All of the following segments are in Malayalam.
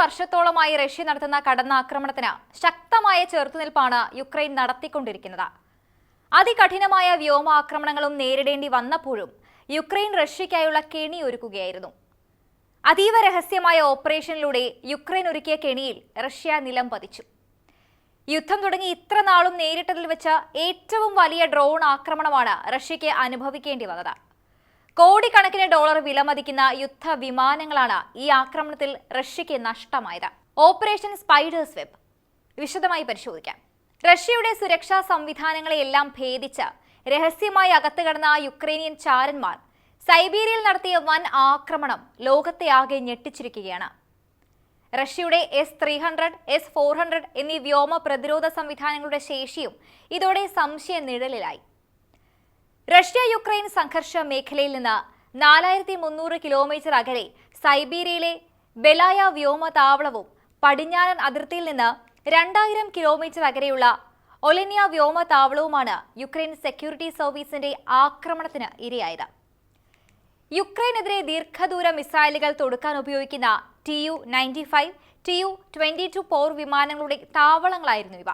വർഷത്തോളമായി റഷ്യ നടത്തുന്ന കടന്നാക്രമണത്തിന് ശക്തമായ ചെറുത്തുനിൽപ്പാണ് യുക്രൈൻ നടത്തിക്കൊണ്ടിരിക്കുന്നത്. അതികഠിനമായ വ്യോമാക്രമണങ്ങളും നേരിടേണ്ടി വന്നപ്പോഴും യുക്രൈൻ റഷ്യയ്ക്കായുള്ള കെണി ഒരുക്കുകയായിരുന്നു. അതീവ രഹസ്യമായ ഓപ്പറേഷനിലൂടെ യുക്രൈൻ ഒരുക്കിയ കെണിയിൽ റഷ്യ നിലം പതിച്ചു. യുദ്ധം തുടങ്ങി ഇത്ര നാളും നേരിട്ടതിൽ വെച്ച ഏറ്റവും വലിയ ഡ്രോൺ ആക്രമണമാണ് റഷ്യയ്ക്ക് അനുഭവിക്കേണ്ടി വന്നത്. കോടിക്കണക്കിന് ഡോളർ വിലമതിക്കുന്ന യുദ്ധ വിമാനങ്ങളാണ് ഈ ആക്രമണത്തിൽ റഷ്യയ്ക്ക് നഷ്ടമായത്. ഓപ്പറേഷൻ സ്പൈഡേഴ്സ് വെബ് വിശദമായി പരിശോധിക്കാം. റഷ്യയുടെ സുരക്ഷാ സംവിധാനങ്ങളെയെല്ലാം ഭേദിച്ച് രഹസ്യമായി അകത്ത് കടന്ന യുക്രൈനിയൻ ചാരന്മാർ സൈബീരിയയിൽ നടത്തിയ വൻ ആക്രമണം ലോകത്തെ ആകെ ഞെട്ടിച്ചിരിക്കുകയാണ്. റഷ്യയുടെ S three hundred S four hundred എന്നീ വ്യോമ പ്രതിരോധ സംവിധാനങ്ങളുടെ ശേഷിയും ഇതോടെ സംശയ നിഴലിലായി റഷ്യ യുക്രൈൻ സംഘർഷ മേഖലയിൽ നിന്ന് നാലായിരത്തി മുന്നൂറ് കിലോമീറ്റർ അകലെ സൈബീരിയയിലെ ബെലായ വ്യോമതാവളവും പടിഞ്ഞാറൻ അതിർത്തിയിൽ നിന്ന് രണ്ടായിരം കിലോമീറ്റർ അകലെയുള്ള ഒലിനിയ വ്യോമതാവളവുമാണ് യുക്രൈൻ സെക്യൂരിറ്റി സർവീസിന്റെ ആക്രമണത്തിന് ഇരയായത്. യുക്രൈനെതിരെ ദീർഘദൂര മിസൈലുകൾ തൊടുക്കാൻ ഉപയോഗിക്കുന്ന T U ninety five T U twenty two പോർ വിമാനങ്ങളുടെ താവളങ്ങളായിരുന്നു ഇവ.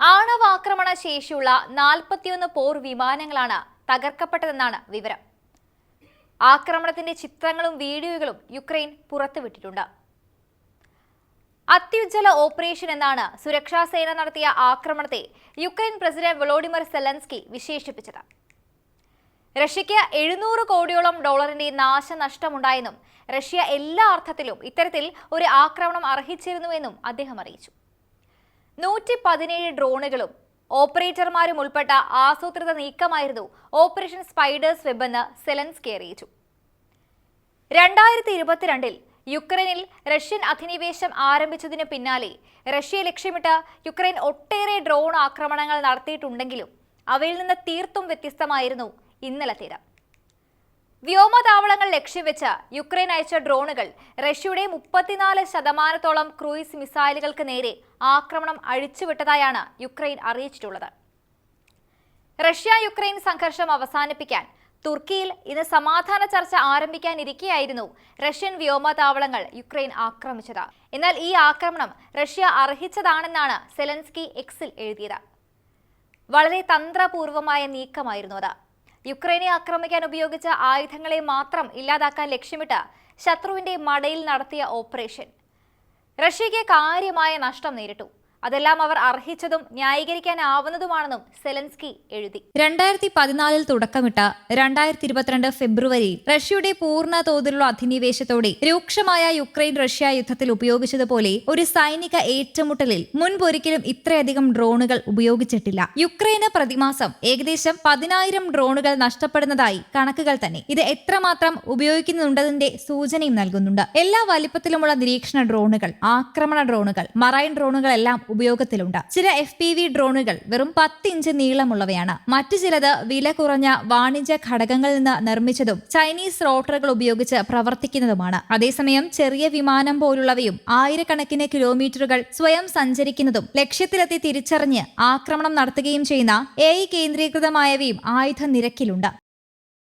ആണവാക്രമണ ശേഷിയുള്ള നാൽപ്പത്തിയൊന്ന് പോർ വിമാനങ്ങളാണ് തകർക്കപ്പെട്ടതെന്നാണ് വിവരം. ആക്രമണത്തിന്റെ ചിത്രങ്ങളും വീഡിയോകളും യുക്രൈൻ പുറത്തുവിട്ടിട്ടുണ്ട്. അത്യുജ്വല ഓപ്പറേഷൻ എന്നാണ് സുരക്ഷാ സേന നടത്തിയ ആക്രമണത്തെ യുക്രൈൻ പ്രസിഡന്റ് വ്ളോഡിമിർ സെലൻസ്കി വിശേഷിപ്പിച്ചത്. റഷ്യയ്ക്ക് എഴുന്നൂറ് കോടിയോളം ഡോളറിന്റെ നാശനഷ്ടമുണ്ടായെന്നും റഷ്യ എല്ലാ അർത്ഥത്തിലും ഇത്തരത്തിൽ ഒരു ആക്രമണം അർഹിച്ചിരുന്നുവെന്നും അദ്ദേഹം അറിയിച്ചു. നൂറ്റി പതിനേഴ് ഡ്രോണുകളും ഓപ്പറേറ്റർമാരും ഉൾപ്പെട്ട ആസൂത്രിത നീക്കമായിരുന്നു ഓപ്പറേഷൻ സ്പൈഡേഴ്സ് വെബ് എന്ന് സെലൻസ്കി അറിയിച്ചു. രണ്ടായിരത്തി ഇരുപത്തിരണ്ടിൽ യുക്രൈനിൽ റഷ്യൻ അധിനിവേശം ആരംഭിച്ചതിന് പിന്നാലെ റഷ്യ ലക്ഷ്യമിട്ട് യുക്രൈൻ ഒട്ടേറെ ഡ്രോൺ ആക്രമണങ്ങൾ നടത്തിയിട്ടുണ്ടെങ്കിലും അവയിൽ നിന്ന് തീർത്തും വ്യത്യസ്തമായിരുന്നു ഇന്നലത്തേത് വ്യോമതാവളങ്ങൾ ലക്ഷ്യം യുക്രൈൻ അയച്ച ഡ്രോണുകൾ റഷ്യയുടെ മുപ്പത്തിനാല് ശതമാനത്തോളം ക്രൂയിസ് മിസൈലുകൾക്ക് നേരെ ആക്രമണം അഴിച്ചുവിട്ടതായാണ് യുക്രൈൻ അറിയിച്ചിട്ടുള്ളത്. റഷ്യ യുക്രൈൻ സംഘർഷം അവസാനിപ്പിക്കാൻ തുർക്കിയിൽ ഇന്ന് സമാധാന ചർച്ച ആരംഭിക്കാനിരിക്കെയായിരുന്നു റഷ്യൻ വ്യോമതാവളങ്ങൾ യുക്രൈൻ ആക്രമിച്ചത്. എന്നാൽ ഈ ആക്രമണം റഷ്യ അർഹിച്ചതാണെന്നാണ് സെലൻസ്കി എക്സിൽ എഴുതിയത്. വളരെ തന്ത്രപൂർവമായ നീക്കമായിരുന്നു അത്. യുക്രൈനെ ആക്രമിക്കാൻ ഉപയോഗിച്ച ആയുധങ്ങളെ മാത്രം ഇല്ലാതാക്കാൻ ലക്ഷ്യമിട്ട് ശത്രുവിന്റെ മടയിൽ നടത്തിയ ഓപ്പറേഷൻ. റഷ്യയ്ക്ക് കാര്യമായ നഷ്ടം നേരിട്ടു. അതെല്ലാം അവർ അർഹിച്ചതും ന്യായീകരിക്കാനാവുന്നതുമാണെന്നും സെലൻസ്കി എഴുതി. രണ്ടായിരത്തി പതിനാലിൽ തുടക്കമിട്ട രണ്ടായിരത്തി ഇരുപത്തിരണ്ട് ഫെബ്രുവരിയിൽ റഷ്യയുടെ പൂർണ തോതിലുള്ള അധിനിവേശത്തോടെ രൂക്ഷമായ യുക്രൈൻ റഷ്യ യുദ്ധത്തിൽ ഉപയോഗിച്ചതുപോലെ ഒരു സൈനിക ഏറ്റുമുട്ടലിൽ മുൻപൊരിക്കലും ഇത്രയധികം ഡ്രോണുകൾ ഉപയോഗിച്ചിട്ടില്ല. യുക്രൈന് പ്രതിമാസം ഏകദേശം പതിനായിരം ഡ്രോണുകൾ നഷ്ടപ്പെടുന്നതായി കണക്കുകൾ തന്നെ. ഇത് എത്രമാത്രം ഉപയോഗിക്കുന്നുണ്ടതിന്റെ സൂചനയും നൽകുന്നുണ്ട്. എല്ലാ വലിപ്പത്തിലുമുള്ള നിരീക്ഷണ ഡ്രോണുകൾ ആക്രമണ ഡ്രോണുകൾ മറൈൻ ഡ്രോണുകൾ എല്ലാം ഉപയോഗത്തിലുണ്ട്. ചില എഫ് പി വി ഡ്രോണുകൾ വെറും പത്ത് ഇഞ്ച് നീളമുള്ളവയാണ്. മറ്റു ചിലത് വില കുറഞ്ഞ വാണിജ്യ ഘടകങ്ങളിൽ നിന്ന് നിർമ്മിച്ചതും ചൈനീസ് റോട്ടറുകൾ ഉപയോഗിച്ച് പ്രവർത്തിക്കുന്നതുമാണ്. അതേസമയം ചെറിയ വിമാനം പോലുള്ളവയും ആയിരക്കണക്കിന് കിലോമീറ്ററുകൾ സ്വയം സഞ്ചരിക്കുന്നതും ലക്ഷ്യത്തിലെത്തി തിരിച്ചറിഞ്ഞ് ആക്രമണം നടത്തുകയും ചെയ്യുന്ന എ കേന്ദ്രീകൃതമായവയും ആയുധ നിരക്കിലുണ്ട്